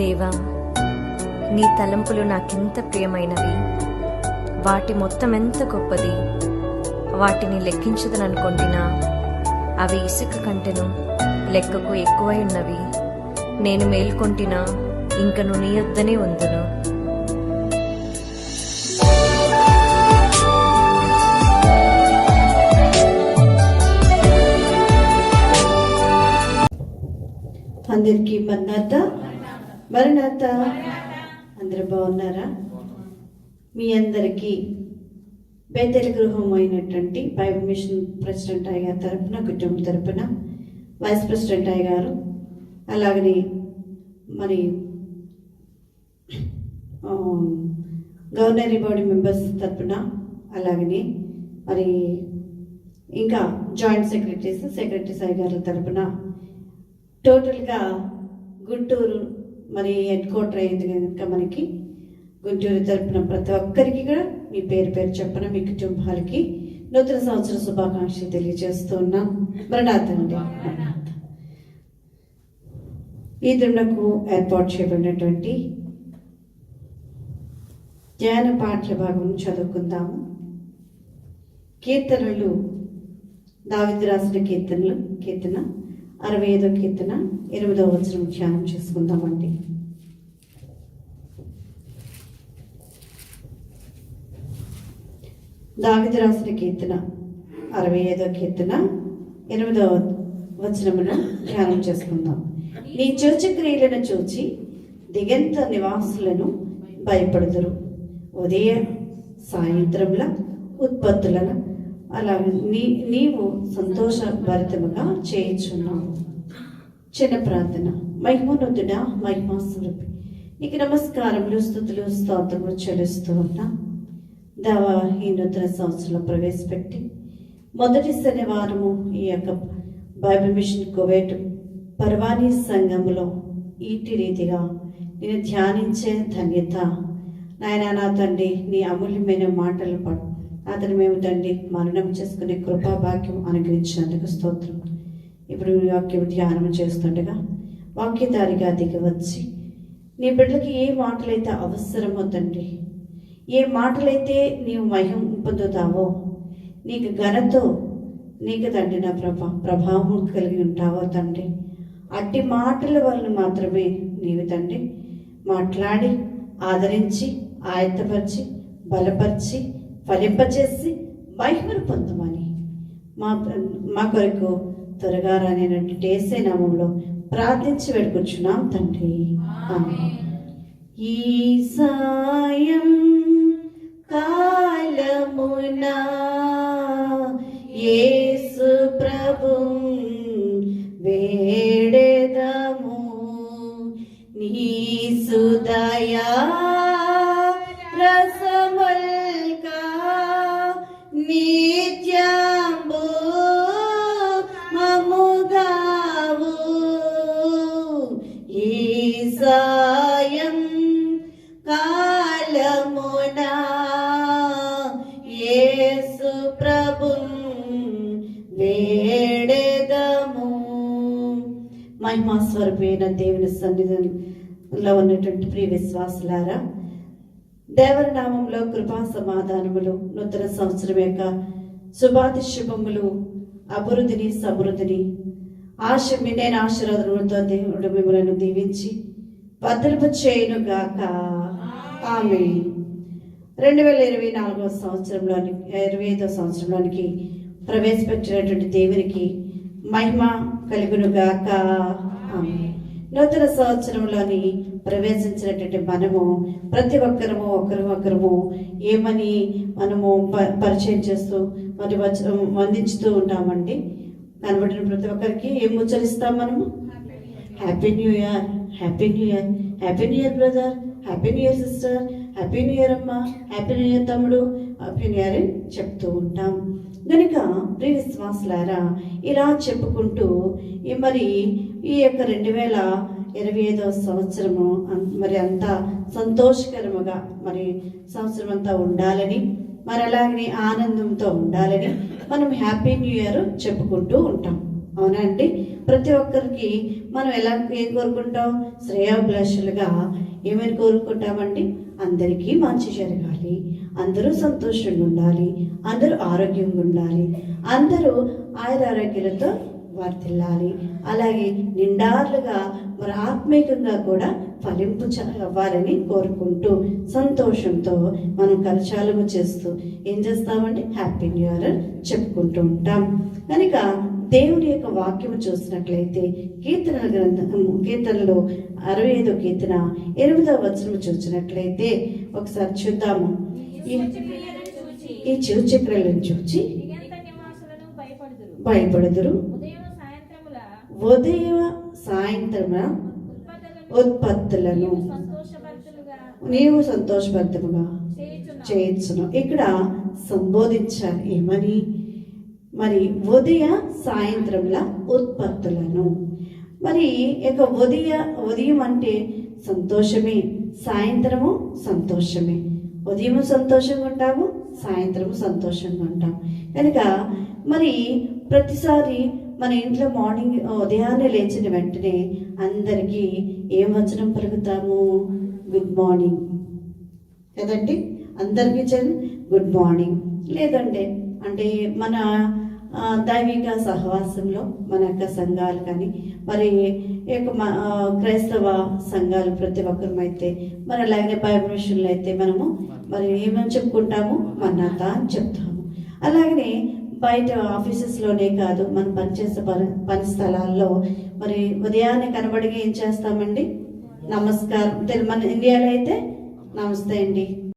దేవా నీ తలంపులు నాకెంత ప్రియమైనవి. వాటి మొత్తం ఎంత గొప్పది. వాటిని లెక్కించదననుకొంటినా అవి ఇసుక కంటెను లెక్కకు ఎక్కువై ఉన్నవి. నేను మేల్కొంటినా ఇంకను నీ యొద్దనే ఉందును. అందరికీ మన్నాత మరణాత. అందరు బాగున్నారా? మీ అందరికీ బేదల గృహం అయినటువంటి బైబిల్ మిషన్ ప్రెసిడెంట్ అయ్య గారి తరపున కుటుంబం తరపున వైస్ ప్రెసిడెంట్ అయ్య గారు అలాగని మరి గవర్నరీ బాడీ మెంబర్స్ తరపున అలాగని మరి ఇంకా జాయింట్ సెక్రటరీస్ సెక్రటరీస్ అయ్య గారి తరపున టోటల్గా గుంటూరు మరి హెడ్ క్వార్టర్ అయింది కనుక మనకి గుంటూరు తరపున ప్రతి ఒక్కరికి కూడా మీ పేరు పేరు చెప్పన మీ కుటుంబాలకి నూతన సంవత్సర శుభాకాంక్షలు తెలియజేస్తూ ఉన్నాం. మరణాతండి ఈ దుండకు ఏర్పాటు చేయబడినటువంటి ధ్యాన పాఠ్య భాగం చదువుకుందాము. కీర్తనలు దావిద్రాసిన కీర్తనలు కీర్తన అరవై ఐదో కీర్తన ఎనిమిదవ వచనం ధ్యానం చేసుకుందామండి. దావిది రాసిన కీర్తన అరవై ఐదో కీర్తన ఎనిమిదవ వచనమును ధ్యానం చేసుకుందాం. నీ చూచక్రియలను చూచి దిగంత నివాసులను భయపడుదురు. ఉదయ సాయంత్రముల ఉత్పత్తులను అలా నీ నీవు సంతోషభరితముగా చేయించున్నావు. చిన్న ప్రార్థన. మహిమోన్నతుడా మహిమాస్వరూపి నీకు నమస్కారములు స్థుతులు స్తోత్రములు చెల్లిస్తూ ఉన్నా. దావా ఈ నూతన సంవత్సరంలో ప్రవేశపెట్టి మొదటి శనివారము ఈ యొక్క బైబిల్ మిషన్ కువైట్ పర్వాణి సంఘంలో ఈటి రీతిగా నేను ధ్యానించే ధన్యత. నాయన నా తండ్రి నీ అమూల్యమైన మాటలు పడు అతను మేము తండ్రి మరణం చేసుకునే కృపా భాగ్యం అనుగ్రహించినందుకు స్తోత్రం. ఇప్పుడు వాక్యం ధ్యానం చేస్తుండగా వాక్యధారిగా దిగి వచ్చి నీ బిడ్డలకి ఏ మాటలైతే అవసరమో తండ్రి ఏ మాటలైతే నీవు మహిం పొందుతావో నీకు ఘనతో నీకు తండ్రి నా ప్రభా ప్రభావం కలిగి ఉంటావో తండ్రి అట్టి మాటల వలన మాత్రమే నీవు తండ్రి మాట్లాడి ఆదరించి ఆయత్తపరిచి బలపరిచి ఫలింపచేసి మహిమను పొందమని మా మా కొరకు త్వరగా రానేటువంటి ఏసే నామంలో ప్రార్థించి వేడుకొచ్చున్నాం తండ్రి. ఈ సాయం కాలమున యేసు ప్రభు యేసు ప్రభు వేడెదము. మహిమా దేవుని సన్నిధిలో ఉన్నటువంటి ప్రియ విశ్వాసులారా దేవరి నామంలో కృపా సమాధానములు నూతన సంవత్సరం యొక్క శుభాతి శుభములు అభివృద్ధిని సమృద్ధిని ఆశ నేను ఆశీర్వాదములతో దేవుడు మిమ్మలను దీవించి భద్రపు చేయను గాక ఆమె రెండు వేల ఇరవై నాలుగవ సంవత్సరంలోని ఇరవై ఐదవ సంవత్సరంలోనికి ప్రవేశపెట్టినటువంటి దేవునికి మహిమ కలుగును గాక ఆమె నూతన సంవత్సరంలోని ప్రవేశించినటువంటి మనము ప్రతి ఒక్కరము ఒకరు ఒకరము ఏమని మనము పరిచయం చేస్తూ మరి వందించుతూ ఉంటామండి. కనబడిన ప్రతి ఒక్కరికి ఏం ఉచ్చరిస్తాం మనము? Happy new year happy new year happy new year brother happy new year sister happy new year అమ్మ. హ్యాపీ న్యూ ఇయర్ తమ్ముడు. హ్యాపీ న్యూ ఇయర్ అని చెప్తూ ఉంటాం. కనుక ప్రియ విశ్వాసులారా ఇలా చెప్పుకుంటూ ఈ మరి ఈ యొక్క రెండు వేల ఇరవై ఐదవ సంవత్సరము మరి అంతా సంతోషకరముగా మరి సంవత్సరం అంతా ఉండాలని మరి అలాగే ఆనందంతో ఉండాలని మనం హ్యాపీ న్యూ ఇయర్ చెప్పుకుంటూ ఉంటాం. అవునా అండి? ప్రతి ఒక్కరికి మనం ఎలా ఏం కోరుకుంటాం? శ్రేయాభిలాషులుగా ఏమని కోరుకుంటామండి? అందరికీ మంచి జరగాలి. అందరూ సంతోషంగా ఉండాలి. అందరూ ఆరోగ్యంగా ఉండాలి. అందరూ ఆయుర ఆరోగ్యాలతో వర్తిల్లాలి అలాగే నిండార్లుగా మరి ఆత్మీయంగా కూడా ఫలింపు అవ్వాలని కోరుకుంటూ సంతోషంతో మనం కలచాలము చేస్తూ ఏం చేస్తామండి? హ్యాపీ న్యూ ఇయర్ చెప్పుకుంటూ ఉంటాం. కనుక దేవుని యొక్క వాక్యము చూసినట్లయితే కీర్తన గ్రంథం కీర్తనలో అరవై ఐదో కీర్తన ఎనిమిదవ వచనము చూసినట్లయితే ఒకసారి చూద్దాము. ఈ- ఈ పిల్లలను చూచి భయపడుదురు. ఉదయం ఉదయ సాయంత్రమ ఉత్పత్తులను నీవు సంతోషబద్ధముగా చేయొచ్చును ఇక్కడ సంబోధించాలి ఏమని? మరి ఉదయ సాయంత్రంల ఉత్పత్తులను. మరి ఇక ఉదయ ఉదయం అంటే సంతోషమే సాయంత్రము సంతోషమే. ఉదయం సంతోషంగా ఉంటాము సాయంత్రము సంతోషంగా ఉంటాం కనుక మరి ప్రతిసారి మన ఇంట్లో మార్నింగ్ ఉదయాన్నే లేచిన వెంటనే అందరికీ ఏం వచనం పలుకుతాము? గుడ్ మార్నింగ్ కదండి? అందరికీ చదివి గుడ్ మార్నింగ్ లేదండి అంటే మన దైవిక సహవాసంలో మన యొక్క సంఘాలు కానీ మరి యొక్క మ- క్రైస్తవ సంఘాలు ప్రతి ఒక్కరమైతే మరి అలాగే బైబిల్ విషయంలో అయితే మనము మరి ఏమని చెప్పుకుంటాము? మన్నత అని చెప్తాము. అలాగనే బయట ఆఫీసెస్లోనే కాదు మనం పనిచేసే పని పని స్థలాల్లో మరి ఉదయాన్నే కనబడిగా ఏం చేస్తామండి? నమస్కారం. మన ఇండియాలో అయితే నమస్తే అండి.